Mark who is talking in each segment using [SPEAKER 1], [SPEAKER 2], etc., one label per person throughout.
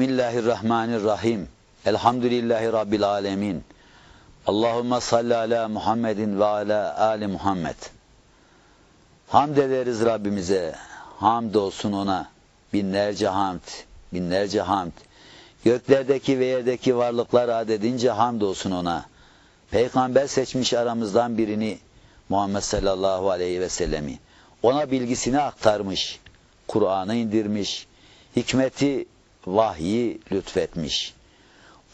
[SPEAKER 1] Bismillahirrahmanirrahim. Elhamdülillahi Rabbil alemin. Allahümme salli ala Muhammedin ve ala ali Muhammed. Hamd ederiz Rabbimize. Hamd olsun ona. Binlerce hamd. Binlerce hamd. Göklerdeki ve yerdeki varlıklar adedince hamd olsun ona. Peygamber seçmiş aramızdan birini Muhammed sallallahu aleyhi ve sellemi. Ona bilgisini aktarmış. Kur'an'ı indirmiş. Hikmeti, vahyi lütfetmiş.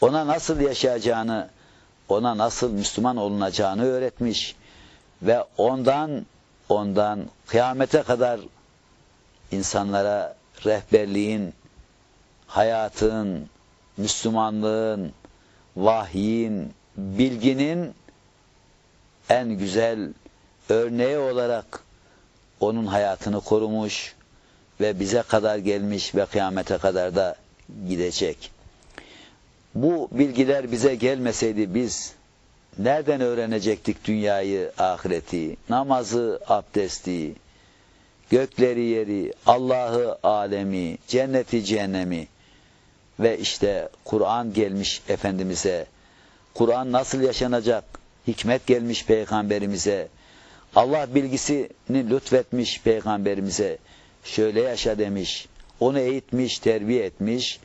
[SPEAKER 1] Ona nasıl yaşayacağını, ona nasıl Müslüman olunacağını öğretmiş. Ve ondan, ondan kıyamete kadar insanlara rehberliğin, hayatın, Müslümanlığın, vahyin, bilginin en güzel örneği olarak onun hayatını korumuş ve bize kadar gelmiş ve kıyamete kadar da gidecek. Bu bilgiler bize gelmeseydi biz nereden öğrenecektik dünyayı, ahireti, namazı, abdesti, gökleri yeri, Allah'ı, alemi, cenneti, cehennemi ve işte Kur'an gelmiş Efendimiz'e, Kur'an nasıl yaşanacak, hikmet gelmiş Peygamberimize, Allah bilgisini lütfetmiş Peygamberimize, şöyle yaşa demiş, onu eğitmiş, terbiye etmiş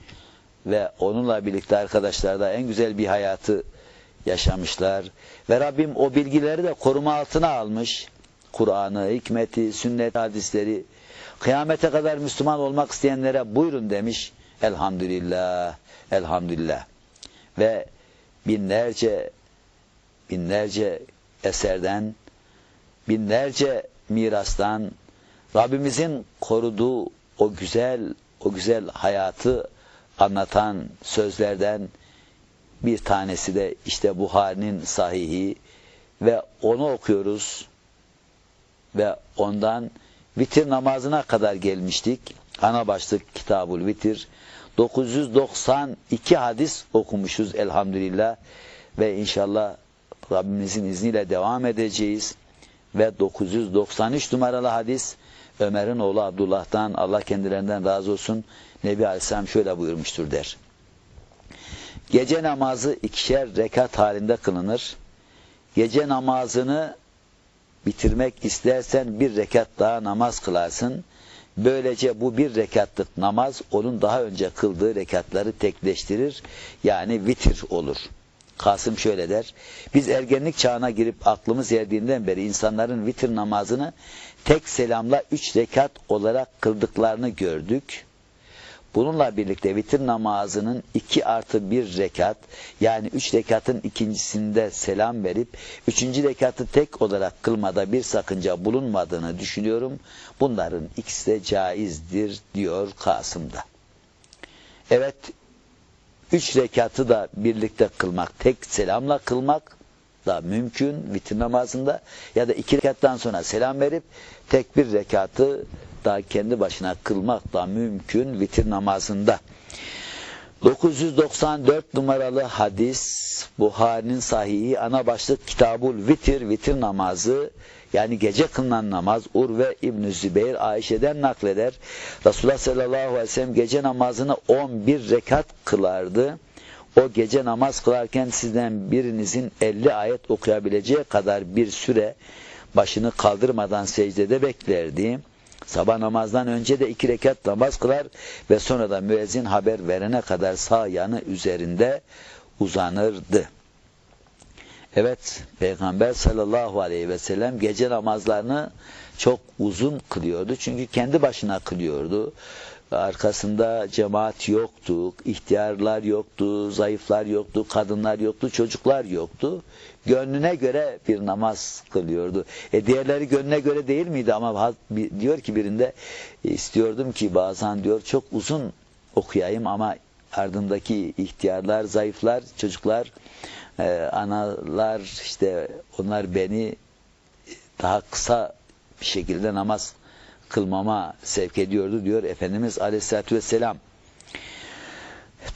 [SPEAKER 1] ve onunla birlikte arkadaşlar da en güzel bir hayatı yaşamışlar. Ve Rabbim o bilgileri de koruma altına almış. Kur'an'ı, hikmeti, sünnet hadisleri, kıyamete kadar Müslüman olmak isteyenlere buyurun demiş. Elhamdülillah, elhamdülillah. Ve binlerce, binlerce eserden, binlerce mirastan, Rabbimizin koruduğu o güzel, o güzel hayatı anlatan sözlerden bir tanesi de işte Buhari'nin sahihi ve onu okuyoruz ve ondan vitir namazına kadar gelmiştik. Ana başlık Kitabul Vitir. 992 hadis okumuşuz elhamdülillah ve inşallah Rabbimizin izniyle devam edeceğiz. Ve 993 numaralı hadis Ömer'in oğlu Abdullah'tan Allah kendilerinden razı olsun Nebi Aleyhisselam şöyle buyurmuştur der. Gece namazı ikişer rekat halinde kılınır. Gece namazını bitirmek istersen bir rekat daha namaz kılarsın. Böylece bu bir rekatlık namaz onun daha önce kıldığı rekatları tekleştirir. Yani vitir olur. Kasım şöyle der. Biz ergenlik çağına girip aklımız erdiğinden beri insanların vitir namazını tek selamla üç rekat olarak kıldıklarını gördük. Bununla birlikte vitir namazının iki artı bir rekat yani üç rekatın ikincisinde selam verip üçüncü rekatı tek olarak kılmada bir sakınca bulunmadığını düşünüyorum. Bunların ikisi de caizdir diyor Kasım'da. Evet üç rekatı da birlikte kılmak, tek selamla kılmak da mümkün vitir namazında ya da iki rekattan sonra selam verip tek bir rekatı da kendi başına kılmak da mümkün vitir namazında. 994 numaralı hadis Buhari'nin sahihi ana başlık Kitabul Vitir, vitir namazı yani gece kılınan namaz Urve İbn-i Zübeyir Ayşe'den nakleder. Resulullah sallallahu aleyhi ve sellem gece namazını 11 rekat kılardı. O gece namaz kılarken sizden birinizin 50 ayet okuyabileceği kadar bir süre başını kaldırmadan secdede beklerdi. Sabah namazdan önce de iki rekat namaz kılar ve sonra da müezzin haber verene kadar sağ yanı üzerinde uzanırdı. Evet, Peygamber sallallahu aleyhi ve sellem gece namazlarını çok uzun kılıyordu. Çünkü kendi başına kılıyordu. Arkasında cemaat yoktu, ihtiyarlar yoktu, zayıflar yoktu, kadınlar yoktu, çocuklar yoktu. Gönlüne göre bir namaz kılıyordu. E diğerleri gönlüne göre değil miydi ama diyor ki birinde istiyordum ki bazen diyor çok uzun okuyayım ama ardındaki ihtiyarlar, zayıflar, çocuklar, e, analar işte onlar beni daha kısa bir şekilde namaz kılmama sevk ediyordu diyor Efendimiz Aleyhisselatü Vesselam.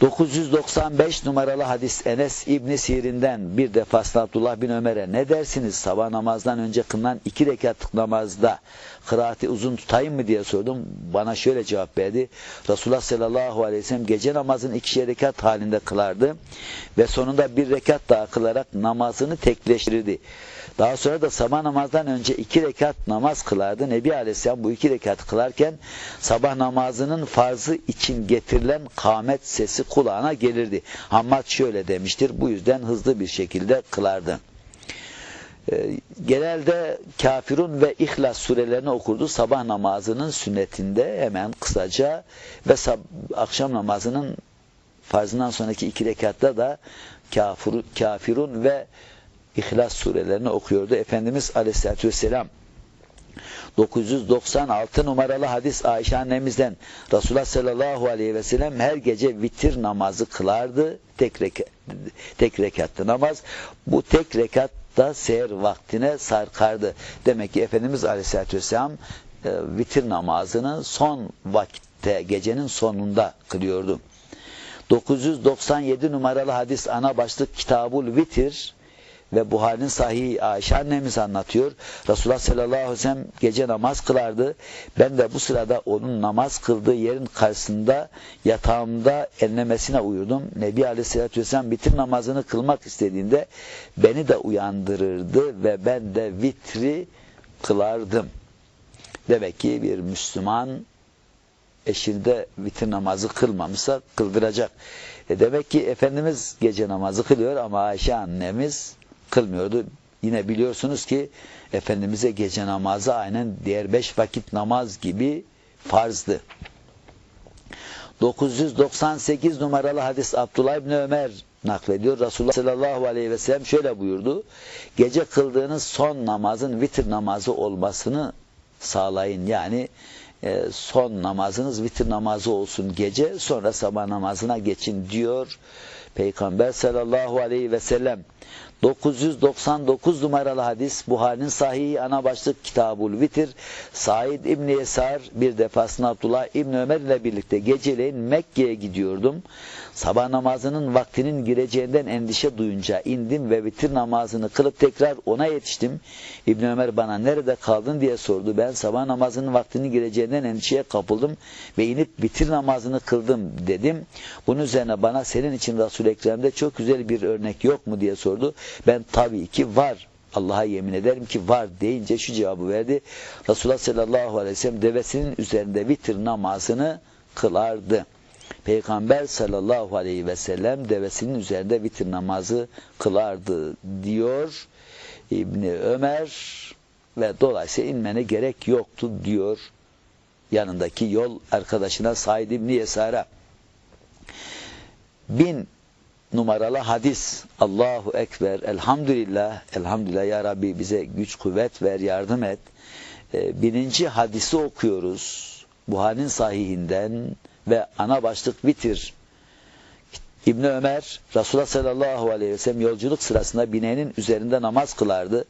[SPEAKER 1] 995 numaralı hadis Enes İbni Sirin'den bir defasında Abdullah bin Ömer'e ne dersiniz sabah namazdan önce kılınan iki rekatlık namazda kıraati uzun tutayım mı diye sordum. Bana şöyle cevap verdi. Resulullah sallallahu aleyhi ve sellem gece namazını iki rekat halinde kılardı ve sonunda bir rekat daha kılarak namazını tekleştirirdi. Daha sonra da sabah namazdan önce iki rekat namaz kılardı. Nebi Aleyhisselam bu iki rekat kılarken sabah namazının farzı için getirilen kâmet sesi kulağına gelirdi. Hammad şöyle demiştir. Bu yüzden hızlı bir şekilde kılardı. Ee, genelde kafirun ve ihlas surelerini okurdu. Sabah namazının sünnetinde hemen kısaca ve akşam namazının farzından sonraki iki rekatta da kafir, kafirun ve İhlas surelerini okuyordu. Efendimiz Aleyhisselatü Vesselam 996 numaralı hadis Ayşe annemizden Resulullah sallallahu aleyhi ve sellem her gece vitir namazı kılardı. Tek, rekat, tek rekatlı namaz. Bu tek rekatta seher vaktine sarkardı. Demek ki Efendimiz aleyhissalatü vesselam e, vitir namazını son vakitte gecenin sonunda kılıyordu. 997 numaralı hadis ana başlık Kitabul Vitir ve Buhari'nin sahihi Ayşe annemiz anlatıyor. Resulullah sallallahu aleyhi ve sellem gece namaz kılardı. Ben de bu sırada onun namaz kıldığı yerin karşısında yatağımda enlemesine uyurdum. Nebi aleyhissalatü vesselam bitir namazını kılmak istediğinde beni de uyandırırdı ve ben de vitri kılardım. Demek ki bir Müslüman eşinde vitir namazı kılmamışsa kıldıracak. E demek ki Efendimiz gece namazı kılıyor ama Ayşe annemiz kılmıyordu. Yine biliyorsunuz ki Efendimiz'e gece namazı aynen diğer beş vakit namaz gibi farzdı. 998 numaralı hadis Abdullah İbni Ömer naklediyor. Resulullah sallallahu aleyhi ve sellem şöyle buyurdu. Gece kıldığınız son namazın vitir namazı olmasını sağlayın. Yani e, son namazınız vitir namazı olsun gece sonra sabah namazına geçin diyor Peygamber sallallahu aleyhi ve sellem. 999 numaralı hadis Buhari'nin sahihi ana başlık Kitabul Vitir Said İbni Yesar bir defasında Abdullah İbni Ömer ile birlikte geceleyin Mekke'ye gidiyordum. Sabah namazının vaktinin gireceğinden endişe duyunca indim ve vitir namazını kılıp tekrar ona yetiştim. İbn Ömer bana nerede kaldın diye sordu. Ben sabah namazının vaktinin gireceğinden endişeye kapıldım ve inip vitir namazını kıldım dedim. Bunun üzerine bana senin için Resul-i Ekrem'de çok güzel bir örnek yok mu diye sordu. Ben tabii ki var Allah'a yemin ederim ki var deyince şu cevabı verdi. Resulullah sallallahu aleyhi ve sellem devesinin üzerinde vitir namazını kılardı. Peygamber sallallahu aleyhi ve sellem devesinin üzerinde vitir namazı kılardı diyor İbni Ömer ve dolayısıyla inmene gerek yoktu diyor yanındaki yol arkadaşına Said İbni Yesar'a. Bin numaralı hadis. Allahu Ekber Elhamdülillah. Elhamdülillah Ya Rabbi bize güç kuvvet ver yardım et. Ee, bininci hadisi okuyoruz. Buhari'nin sahihinden ve ana başlık bitir İbn Ömer Resulullah sallallahu aleyhi ve sellem yolculuk sırasında bineğinin üzerinde namaz kılardı.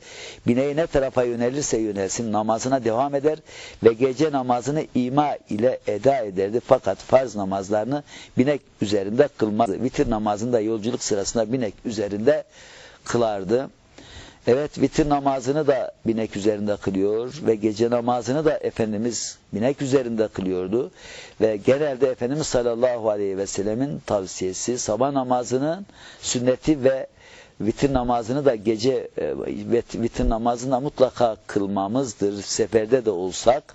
[SPEAKER 1] Bineği ne tarafa yönelirse yönelsin namazına devam eder ve gece namazını ima ile eda ederdi. Fakat farz namazlarını binek üzerinde kılmazdı. Vitir namazında yolculuk sırasında binek üzerinde kılardı. Evet vitir namazını da binek üzerinde kılıyor ve gece namazını da Efendimiz binek üzerinde kılıyordu. Ve genelde Efendimiz sallallahu aleyhi ve sellemin tavsiyesi sabah namazının sünneti ve vitir namazını da gece e, vitir namazını mutlaka kılmamızdır. Seferde de olsak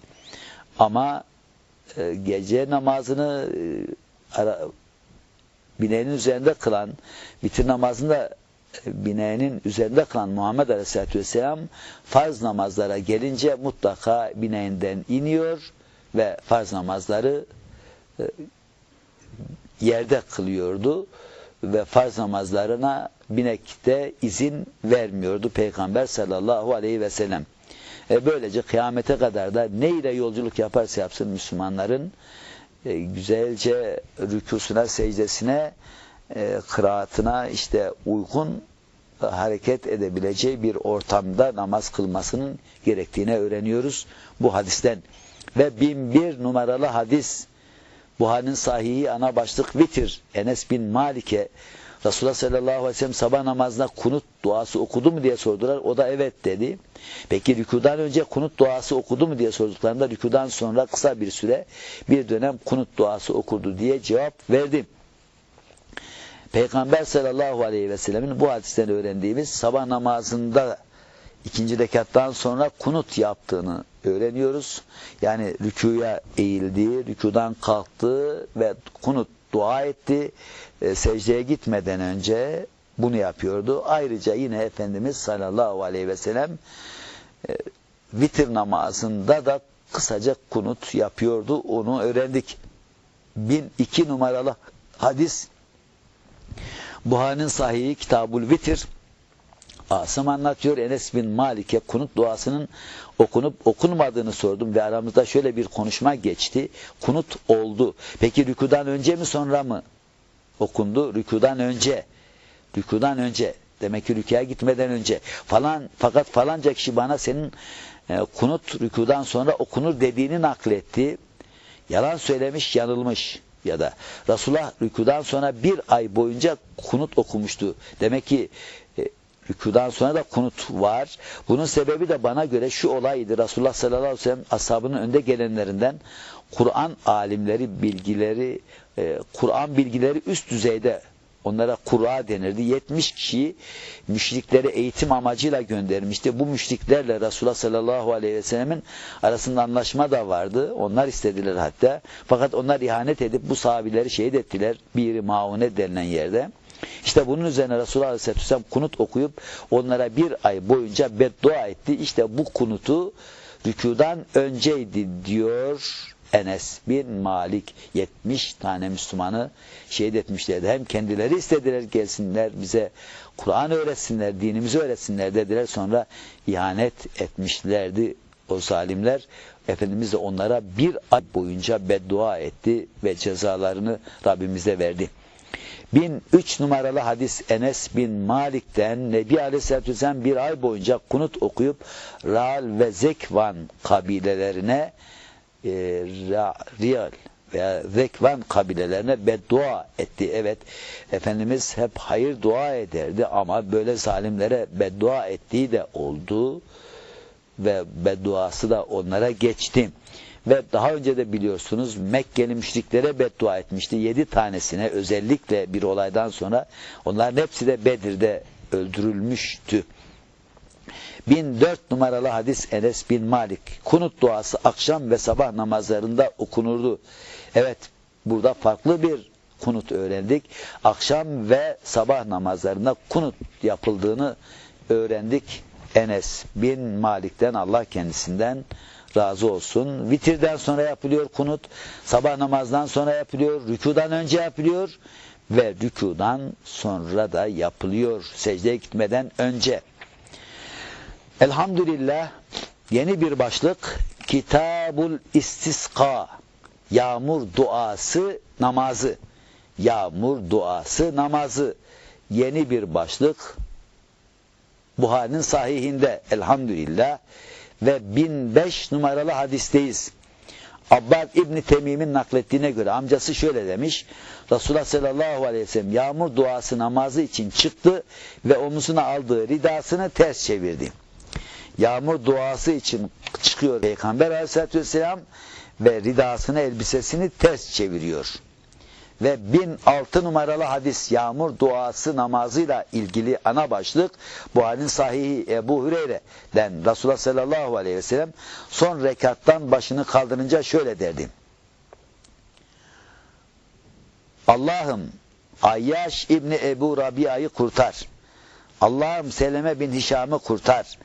[SPEAKER 1] ama e, gece namazını e, bineğin üzerinde kılan vitir namazını da bineğinin üzerinde kalan Muhammed Aleyhisselatü Vesselam farz namazlara gelince mutlaka bineğinden iniyor ve farz namazları e, yerde kılıyordu ve farz namazlarına binekte izin vermiyordu Peygamber sallallahu aleyhi ve sellem. E böylece kıyamete kadar da ne ile yolculuk yaparsa yapsın Müslümanların e, güzelce rükusuna, secdesine e, kıraatına işte uygun hareket edebileceği bir ortamda namaz kılmasının gerektiğini öğreniyoruz bu hadisten. Ve bin bir numaralı hadis Buhari'nin sahihi ana başlık vitir. Enes bin Malik'e Resulullah sallallahu aleyhi ve sellem sabah namazında kunut duası okudu mu diye sordular. O da evet dedi. Peki rükudan önce kunut duası okudu mu diye sorduklarında rükudan sonra kısa bir süre bir dönem kunut duası okurdu diye cevap verdim. Peygamber sallallahu aleyhi ve sellemin bu hadisten öğrendiğimiz sabah namazında ikinci rekattan sonra kunut yaptığını öğreniyoruz. Yani rükuya eğildi, rükudan kalktı ve kunut dua etti. E, secdeye gitmeden önce bunu yapıyordu. Ayrıca yine Efendimiz sallallahu aleyhi ve sellem e, vitir namazında da kısaca kunut yapıyordu. Onu öğrendik. 1002 numaralı hadis Buhari'nin sahihi Kitabul Vitir Asım anlatıyor Enes bin Malik'e kunut duasının okunup okunmadığını sordum ve aramızda şöyle bir konuşma geçti. Kunut oldu. Peki rükudan önce mi sonra mı okundu? Rükudan önce. Rükudan önce. Demek ki rüküye gitmeden önce. Falan fakat falanca kişi bana senin e, kunut rükudan sonra okunur dediğini nakletti. Yalan söylemiş, yanılmış ya da Resulullah rükudan sonra bir ay boyunca kunut okumuştu. Demek ki e, rükudan sonra da kunut var. Bunun sebebi de bana göre şu olaydı. Resulullah sallallahu aleyhi ve sellem ashabının önde gelenlerinden Kur'an alimleri, bilgileri, e, Kur'an bilgileri üst düzeyde Onlara kura denirdi. 70 kişiyi müşriklere eğitim amacıyla göndermişti. Bu müşriklerle Resulullah sallallahu aleyhi ve sellemin arasında anlaşma da vardı. Onlar istediler hatta. Fakat onlar ihanet edip bu sahabileri şehit ettiler. Bir maune denilen yerde. İşte bunun üzerine Resulullah aleyhisselatü vesselam kunut okuyup onlara bir ay boyunca beddua etti. İşte bu kunutu rükudan önceydi diyor Enes bin Malik 70 tane Müslümanı şehit etmişlerdi. Hem kendileri istediler gelsinler bize Kur'an öğretsinler, dinimizi öğretsinler dediler. Sonra ihanet etmişlerdi o zalimler. Efendimiz de onlara bir ay boyunca beddua etti ve cezalarını Rabbimize verdi. 1003 numaralı hadis Enes bin Malik'ten Nebi Aleyhisselatü Vesselam bir ay boyunca kunut okuyup Ral ve Zekvan kabilelerine e, Riyal veya Zekvan kabilelerine beddua etti. Evet Efendimiz hep hayır dua ederdi ama böyle zalimlere beddua ettiği de oldu ve bedduası da onlara geçti. Ve daha önce de biliyorsunuz Mekkeli müşriklere beddua etmişti. Yedi tanesine özellikle bir olaydan sonra onların hepsi de Bedir'de öldürülmüştü. 1004 numaralı hadis Enes bin Malik. Kunut duası akşam ve sabah namazlarında okunurdu. Evet burada farklı bir kunut öğrendik. Akşam ve sabah namazlarında kunut yapıldığını öğrendik. Enes bin Malik'ten Allah kendisinden razı olsun. Vitirden sonra yapılıyor kunut. Sabah namazdan sonra yapılıyor. Rükudan önce yapılıyor. Ve rükudan sonra da yapılıyor. Secdeye gitmeden önce. Elhamdülillah yeni bir başlık Kitabul İstiska Yağmur duası namazı Yağmur duası namazı yeni bir başlık Buhari'nin sahihinde elhamdülillah ve 1005 numaralı hadisteyiz. Abbad İbni Temim'in naklettiğine göre amcası şöyle demiş. Resulullah sallallahu aleyhi ve sellem yağmur duası namazı için çıktı ve omuzuna aldığı ridasını ters çevirdi yağmur duası için çıkıyor Peygamber aleyhissalatü vesselam ve ridasını elbisesini ters çeviriyor. Ve 1006 numaralı hadis yağmur duası namazıyla ilgili ana başlık Buhari'nin sahihi Ebu Hüreyre'den Resulullah sallallahu aleyhi ve sellem son rekattan başını kaldırınca şöyle derdi. Allah'ım Ayyaş İbni Ebu Rabia'yı kurtar. Allah'ım Seleme bin Hişam'ı kurtar.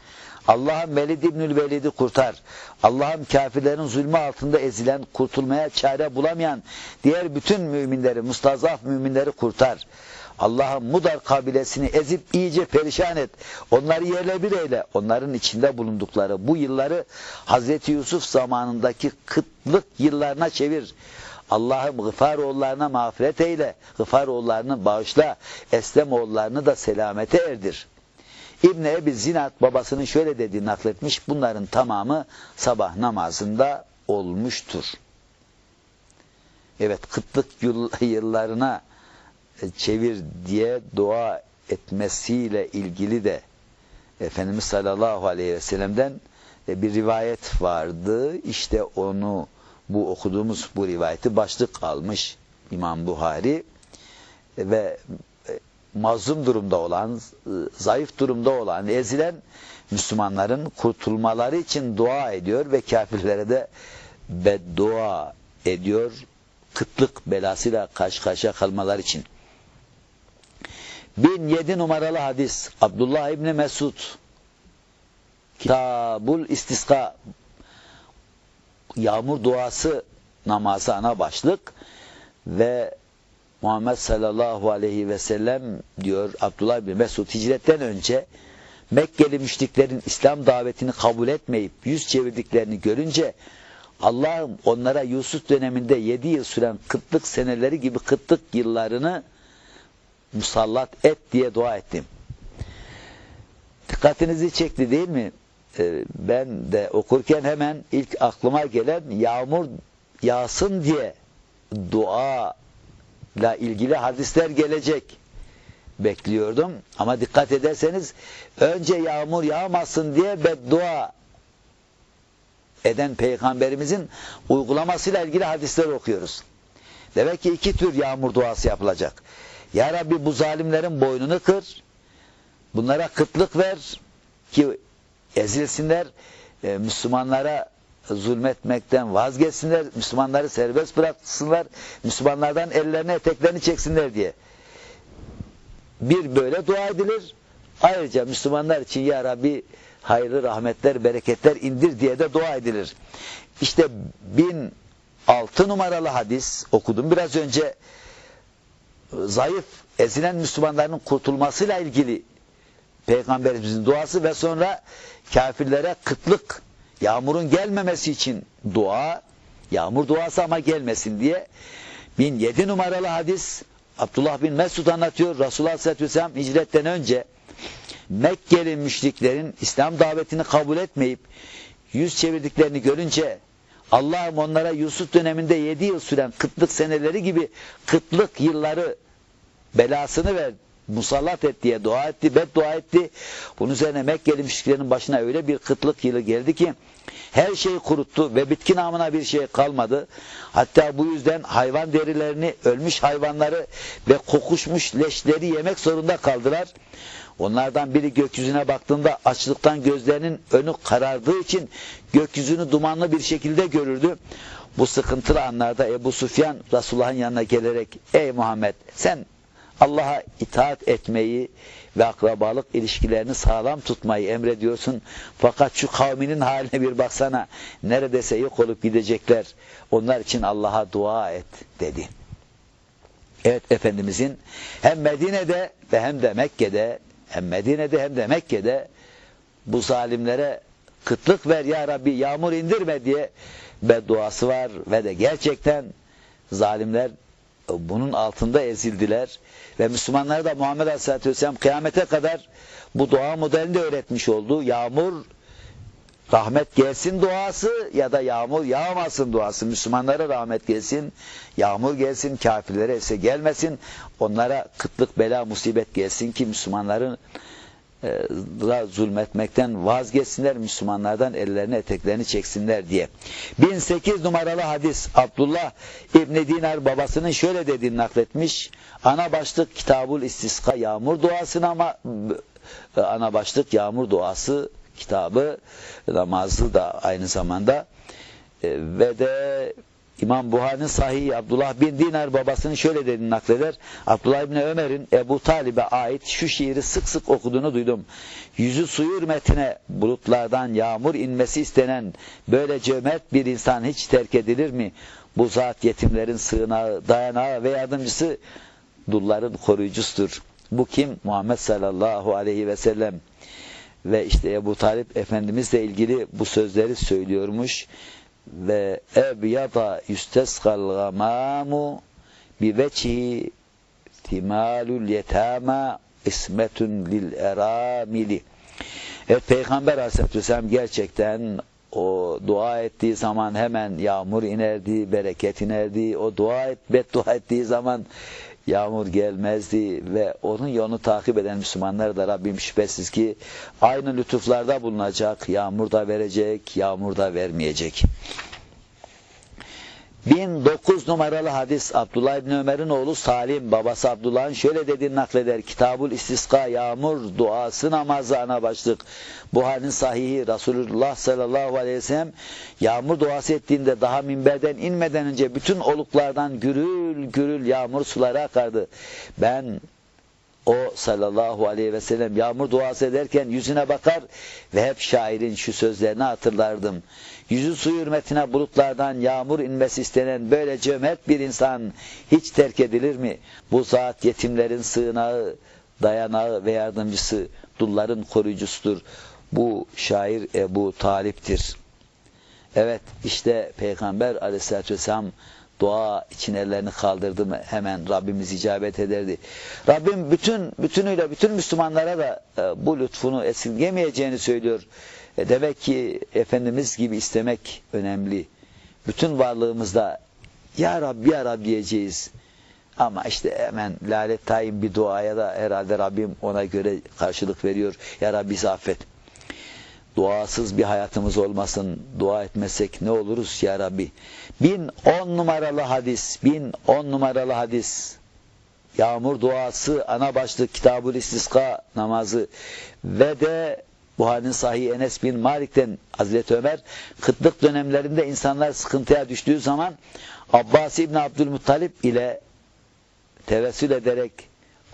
[SPEAKER 1] Allah'ım Velid İbnül Velid'i kurtar. Allah'ım kafirlerin zulmü altında ezilen, kurtulmaya çare bulamayan diğer bütün müminleri, mustazaf müminleri kurtar. Allah'ım Mudar kabilesini ezip iyice perişan et. Onları yerle bir eyle. Onların içinde bulundukları bu yılları Hazreti Yusuf zamanındaki kıtlık yıllarına çevir. Allah'ım Gıfaroğullarına mağfiret eyle. Gıfaroğullarını bağışla. Eslemoğullarını da selamete erdir.'' İbn Ebi Zinat babasının şöyle dediğini nakletmiş. Bunların tamamı sabah namazında olmuştur. evet kıtlık yıllarına çevir diye dua etmesiyle ilgili de Efendimiz sallallahu aleyhi ve sellem'den bir rivayet vardı. İşte onu bu okuduğumuz bu rivayeti başlık almış İmam Buhari ve mazlum durumda olan, zayıf durumda olan, ezilen Müslümanların kurtulmaları için dua ediyor ve kafirlere de beddua ediyor. Kıtlık belasıyla karşı karşıya kalmalar için. 1007 numaralı hadis Abdullah İbni Mesud Kitabul İstiska Yağmur duası namazı ana başlık ve Muhammed sallallahu aleyhi ve sellem diyor Abdullah bin Mesud hicretten önce Mekkeli müşriklerin İslam davetini kabul etmeyip yüz çevirdiklerini görünce Allah'ım onlara Yusuf döneminde yedi yıl süren kıtlık seneleri gibi kıtlık yıllarını musallat et diye dua ettim. Dikkatinizi çekti değil mi? Ee, ben de okurken hemen ilk aklıma gelen yağmur yağsın diye dua ile ilgili hadisler gelecek bekliyordum. Ama dikkat ederseniz önce yağmur yağmasın diye beddua eden peygamberimizin uygulamasıyla ilgili hadisler okuyoruz. Demek ki iki tür yağmur duası yapılacak. Ya Rabbi bu zalimlerin boynunu kır, bunlara kıtlık ver ki ezilsinler, e, Müslümanlara zulmetmekten vazgeçsinler, Müslümanları serbest bıraksınlar, Müslümanlardan ellerini eteklerini çeksinler diye. Bir böyle dua edilir. Ayrıca Müslümanlar için Ya Rabbi hayırlı rahmetler, bereketler indir diye de dua edilir. İşte 1006 numaralı hadis okudum biraz önce zayıf, ezilen Müslümanların kurtulmasıyla ilgili Peygamberimizin duası ve sonra kafirlere kıtlık, yağmurun gelmemesi için dua, yağmur duası ama gelmesin diye 1007 numaralı hadis Abdullah bin Mesud anlatıyor. Resulullah Aleyhisselatü Vesselam hicretten önce Mekkeli müşriklerin İslam davetini kabul etmeyip yüz çevirdiklerini görünce Allah'ım onlara Yusuf döneminde yedi yıl süren kıtlık seneleri gibi kıtlık yılları belasını ver, musallat et diye dua etti, beddua etti. Bunun üzerine Mekkeli müşriklerin başına öyle bir kıtlık yılı geldi ki her şeyi kuruttu ve bitki namına bir şey kalmadı. Hatta bu yüzden hayvan derilerini, ölmüş hayvanları ve kokuşmuş leşleri yemek zorunda kaldılar. Onlardan biri gökyüzüne baktığında açlıktan gözlerinin önü karardığı için gökyüzünü dumanlı bir şekilde görürdü. Bu sıkıntılı anlarda Ebu Sufyan Resulullah'ın yanına gelerek ey Muhammed sen Allah'a itaat etmeyi ve akrabalık ilişkilerini sağlam tutmayı emrediyorsun. Fakat şu kavminin haline bir baksana. Neredeyse yok olup gidecekler. Onlar için Allah'a dua et dedi. Evet Efendimizin hem Medine'de ve hem de Mekke'de hem Medine'de hem de Mekke'de bu zalimlere kıtlık ver ya Rabbi yağmur indirme diye bedduası var ve de gerçekten zalimler bunun altında ezildiler ve Müslümanlara da Muhammed Aleyhisselatü Vesselam kıyamete kadar bu dua modelini öğretmiş oldu. Yağmur rahmet gelsin duası ya da yağmur yağmasın duası. Müslümanlara rahmet gelsin, yağmur gelsin, kafirlere ise gelmesin. Onlara kıtlık, bela, musibet gelsin ki Müslümanların da zulmetmekten vazgeçsinler, Müslümanlardan ellerini eteklerini çeksinler diye. 1008 numaralı hadis Abdullah İbni Dinar babasının şöyle dediğini nakletmiş. Ana başlık Kitabul İstiska Yağmur duasına ama ana başlık Yağmur duası kitabı namazı da aynı zamanda ve de İmam Buhari'nin sahihi Abdullah bin Dinar babasının şöyle dediğini nakleder. Abdullah bin Ömer'in Ebu Talib'e ait şu şiiri sık sık okuduğunu duydum. Yüzü suyu hürmetine bulutlardan yağmur inmesi istenen böyle cömert bir insan hiç terk edilir mi? Bu zat yetimlerin sığınağı, dayanağı ve yardımcısı dulların koruyucusudur. Bu kim? Muhammed sallallahu aleyhi ve sellem. Ve işte Ebu Talip Efendimizle ilgili bu sözleri söylüyormuş ve ebyada yüsteskal gamamu bi veçhi timalul yetama ismetun lil eramili Evet Peygamber Aleyhisselatü Vesselam gerçekten o dua ettiği zaman hemen yağmur inerdi, bereket inerdi. O dua et, beddua ettiği zaman yağmur gelmezdi ve onun yolunu takip eden Müslümanlar da Rabbim şüphesiz ki aynı lütuflarda bulunacak, yağmur da verecek, yağmur da vermeyecek. 1009 numaralı hadis Abdullah İbni Ömer'in oğlu Salim babası Abdullah'ın şöyle dediğini nakleder. Kitabul İstiska yağmur duası namazı ana başlık. Buhari'nin sahihi Resulullah sallallahu aleyhi ve sellem yağmur duası ettiğinde daha minberden inmeden önce bütün oluklardan gürül gürül yağmur suları akardı. Ben o sallallahu aleyhi ve sellem yağmur duası ederken yüzüne bakar ve hep şairin şu sözlerini hatırlardım. Yüzü su hürmetine bulutlardan yağmur inmesi istenen böyle cömert bir insan hiç terk edilir mi? Bu zat yetimlerin sığınağı, dayanağı ve yardımcısı, dulların koruyucusudur. Bu şair Ebu Talip'tir. Evet işte Peygamber aleyhissalatü vesselam dua için ellerini kaldırdı mı hemen Rabbimiz icabet ederdi. Rabbim bütün bütünüyle bütün Müslümanlara da e, bu lütfunu esirgemeyeceğini söylüyor. E demek ki Efendimiz gibi istemek önemli. Bütün varlığımızda Ya Rabbi Ya Rabbi diyeceğiz. Ama işte hemen lalet tayin bir duaya da herhalde Rabbim ona göre karşılık veriyor. Ya Rabbi bizi affet. Duasız bir hayatımız olmasın. Dua etmesek ne oluruz ya Rabbi. 1010 numaralı hadis. 1010 numaralı hadis. Yağmur duası ana başlık Kitabul İstiska namazı ve de Buhari'nin sahih Enes bin Malik'ten Hazreti Ömer kıtlık dönemlerinde insanlar sıkıntıya düştüğü zaman Abbas İbni Abdülmuttalip ile tevessül ederek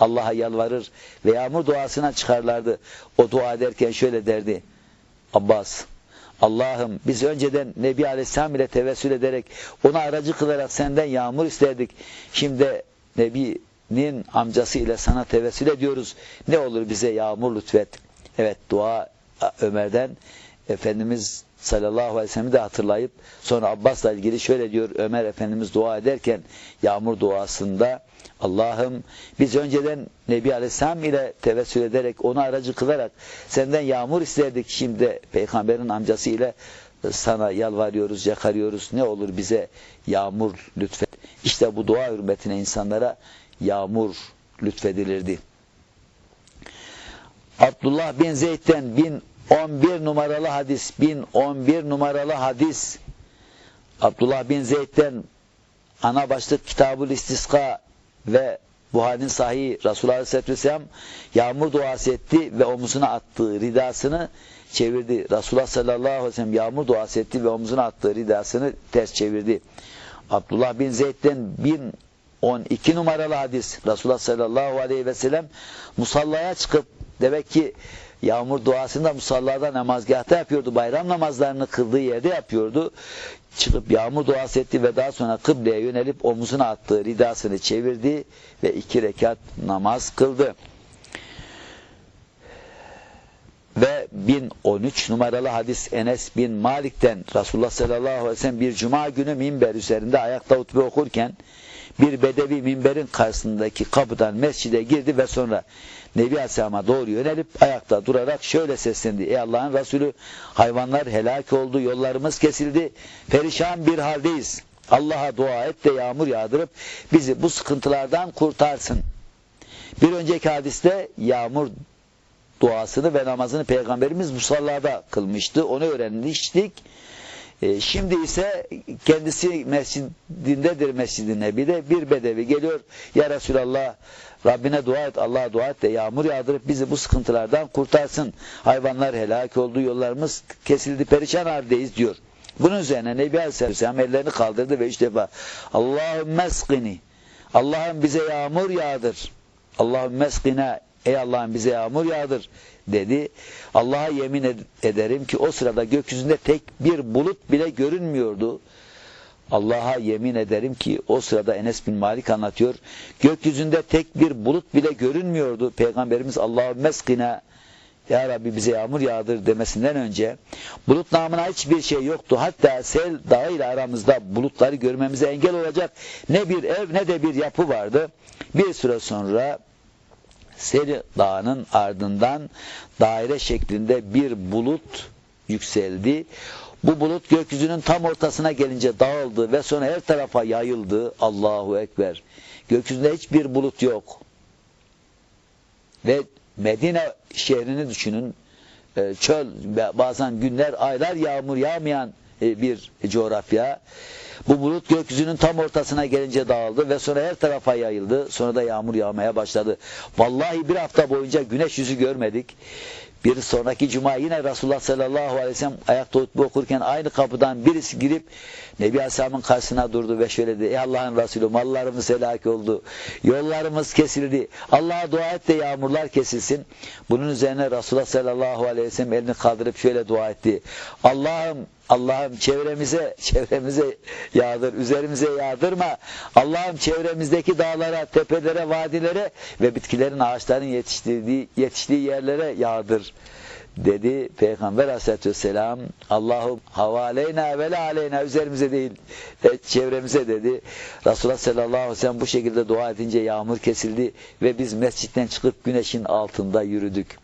[SPEAKER 1] Allah'a yalvarır ve yağmur duasına çıkarlardı. O dua ederken şöyle derdi. Abbas, Allah'ım biz önceden Nebi Aleyhisselam ile tevessül ederek ona aracı kılarak senden yağmur isterdik. Şimdi Nebi'nin amcası ile sana tevessül ediyoruz. Ne olur bize yağmur lütfet. Evet dua Ömer'den Efendimiz sallallahu aleyhi ve sellem'i de hatırlayıp sonra Abbas'la ilgili şöyle diyor Ömer Efendimiz dua ederken yağmur duasında Allah'ım biz önceden Nebi Aleyhisselam ile tevessül ederek onu aracı kılarak senden yağmur isterdik. Şimdi peygamberin amcası ile sana yalvarıyoruz, yakarıyoruz. Ne olur bize yağmur lütfet. İşte bu dua hürmetine insanlara yağmur lütfedilirdi. Abdullah bin Zeyd'den bin 11 numaralı hadis 1011 numaralı hadis Abdullah bin Zeyd'den ana başlık Kitabul İstiska ve Buhari'nin sahihi Resulullah Aleyhisselatü Vesselam yağmur duası etti ve omuzuna attığı ridasını çevirdi. Resulullah sallallahu aleyhi ve sellem yağmur duası etti ve omuzuna attığı ridasını ters çevirdi. Abdullah bin Zeyd'den 1012 numaralı hadis Resulullah sallallahu aleyhi ve sellem musallaya çıkıp demek ki Yağmur duasını da musallada namazgahta yapıyordu. Bayram namazlarını kıldığı yerde yapıyordu. Çıkıp yağmur duası etti ve daha sonra kıbleye yönelip omuzuna attığı ridasını çevirdi ve iki rekat namaz kıldı. Ve 1013 numaralı hadis Enes bin Malik'ten Resulullah sallallahu aleyhi ve sellem bir cuma günü minber üzerinde ayakta hutbe okurken bir bedevi minberin karşısındaki kapıdan mescide girdi ve sonra Nebi Aleyhisselam'a doğru yönelip ayakta durarak şöyle seslendi. Ey Allah'ın Resulü hayvanlar helak oldu, yollarımız kesildi, perişan bir haldeyiz. Allah'a dua et de yağmur yağdırıp bizi bu sıkıntılardan kurtarsın. Bir önceki hadiste yağmur duasını ve namazını Peygamberimiz musallada kılmıştı. Onu öğrenmiştik. E, şimdi ise kendisi mescidindedir Mescid-i Nebi'de bir bedevi geliyor. Ya Resulallah Rabbine dua et, Allah'a dua et de yağmur yağdırıp bizi bu sıkıntılardan kurtarsın. Hayvanlar helak oldu, yollarımız kesildi, perişan haldeyiz diyor. Bunun üzerine Nebi Aleyhisselam ellerini kaldırdı ve üç defa Allahümme eskini Allah'ım bize yağmur yağdır. Allahümme eskine Ey Allah'ım bize yağmur yağdır dedi. Allah'a yemin ederim ki o sırada gökyüzünde tek bir bulut bile görünmüyordu. Allah'a yemin ederim ki o sırada Enes bin Malik anlatıyor. Gökyüzünde tek bir bulut bile görünmüyordu. Peygamberimiz Allah'ı meskine ya Rabbi bize yağmur yağdır demesinden önce bulut namına hiçbir şey yoktu. Hatta sel dağı ile aramızda bulutları görmemize engel olacak ne bir ev ne de bir yapı vardı. Bir süre sonra Sel dağının ardından daire şeklinde bir bulut yükseldi. Bu bulut gökyüzünün tam ortasına gelince dağıldı ve sonra her tarafa yayıldı. Allahu Ekber. Gökyüzünde hiçbir bulut yok. Ve Medine şehrini düşünün. E, çöl bazen günler, aylar yağmur yağmayan bir coğrafya. Bu bulut gökyüzünün tam ortasına gelince dağıldı ve sonra her tarafa yayıldı. Sonra da yağmur yağmaya başladı. Vallahi bir hafta boyunca güneş yüzü görmedik. Bir sonraki cuma yine Resulullah sallallahu aleyhi ve sellem ayakta hutbe okurken aynı kapıdan birisi girip Nebi Aleyhisselam'ın karşısına durdu ve şöyle dedi. Ey Allah'ın Resulü mallarımız helak oldu. Yollarımız kesildi. Allah'a dua et de yağmurlar kesilsin. Bunun üzerine Resulullah sallallahu aleyhi ve sellem elini kaldırıp şöyle dua etti. Allah'ım Allah'ım çevremize çevremize yağdır, üzerimize yağdırma. Allah'ım çevremizdeki dağlara, tepelere, vadilere ve bitkilerin, ağaçların yetiştirdiği, yetiştiği yerlere yağdır dedi Peygamber Aleyhisselatü Vesselam Allahu havaleyna ve la aleyna üzerimize değil çevremize dedi. Resulullah sallallahu aleyhi ve sellem bu şekilde dua edince yağmur kesildi ve biz mescitten çıkıp güneşin altında yürüdük.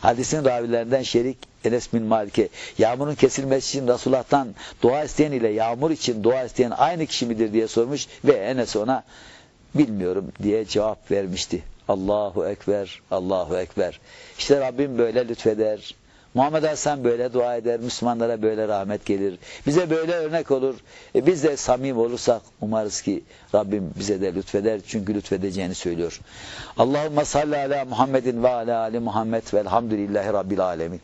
[SPEAKER 1] Hadisin ravilerinden Şerik Enes bin Malik'e yağmurun kesilmesi için Resulullah'tan dua isteyen ile yağmur için dua isteyen aynı kişi midir diye sormuş ve Enes ona bilmiyorum diye cevap vermişti. Allahu Ekber, Allahu Ekber. İşte Rabbim böyle lütfeder. Muhammed Aleyhisselam böyle dua eder. Müslümanlara böyle rahmet gelir. Bize böyle örnek olur. E biz de samim olursak umarız ki Rabbim bize de lütfeder. Çünkü lütfedeceğini söylüyor. Allahümme salli ala Muhammedin ve ala ali Muhammed velhamdülillahi Rabbil alemin.